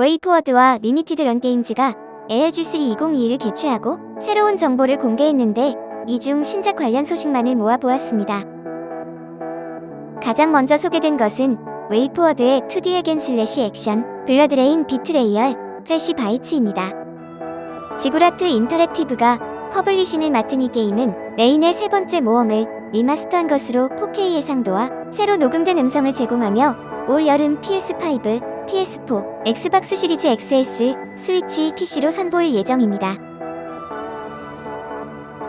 웨이포워드와 리미티드 런게임즈가 ALG3 2022를 개최하고 새로운 정보를 공개했는데 이 중 신작 관련 소식만을 모아보았습니다. 가장 먼저 소개된 것은 웨이포워드의 2D 액앤 슬래시 액션 블러드레인 비트레이얼 플래시 바이츠입니다. 지구라트 인터랙티브가 퍼블리싱을 맡은 이 게임은 레인의 세 번째 모험을 리마스터한 것으로 4K 해상도와 새로 녹음된 음성을 제공하며 올 여름 PS5, PS4, 엑스박스 시리즈 XS, 스위치, PC로 선보일 예정입니다.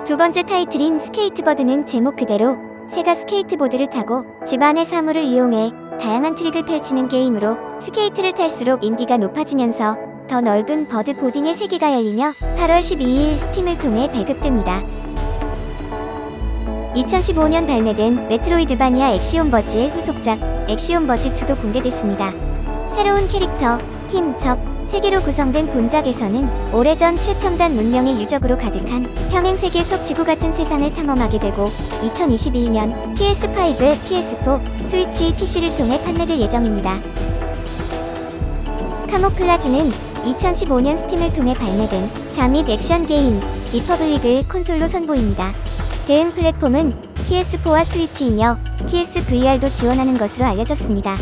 두 번째 타이틀인 스케이트버드는 제목 그대로 새가 스케이트보드를 타고 집안의 사물을 이용해 다양한 트릭을 펼치는 게임으로 스케이트를 탈수록 인기가 높아지면서 더 넓은 버드 보딩의 세계가 열리며 8월 12일 스팀을 통해 배급됩니다. 2015년 발매된 메트로이드 바니아 엑시온 버즈의 후속작 엑시온 버즈 2도 공개됐습니다. 새로운 캐릭터, 힘, 적, 세계로 구성된 본작에서는 오래전 최첨단 문명의 유적으로 가득한 평행 세계 속 지구 같은 세상을 탐험하게 되고 2021년 PS5, PS4, 스위치, PC를 통해 판매될 예정입니다. 카모플라주는 2015년 스팀을 통해 발매된 잠입 액션 게임 리퍼블릭을 콘솔로 선보입니다. 대응 플랫폼은 PS4와 스위치이며 PSVR도 지원하는 것으로 알려졌습니다.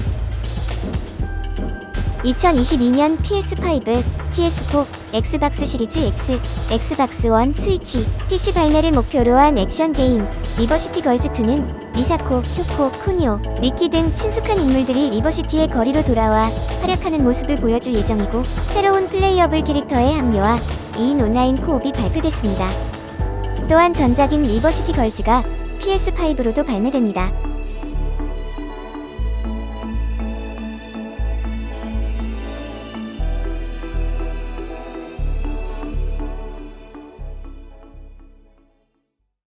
2022년 PS5, PS4, 엑스박스 시리즈 X, 엑스박스 원, 스위치, PC 발매를 목표로 한 액션 게임 리버시티 걸즈2는 미사코, 큐코, 쿠니오, 미키 등 친숙한 인물들이 리버시티의 거리로 돌아와 활약하는 모습을 보여줄 예정이고 새로운 플레이어블 캐릭터의 합류와 2인 온라인 코옵이 발표됐습니다. 또한 전작인 리버시티 걸즈가 PS5로도 발매됩니다.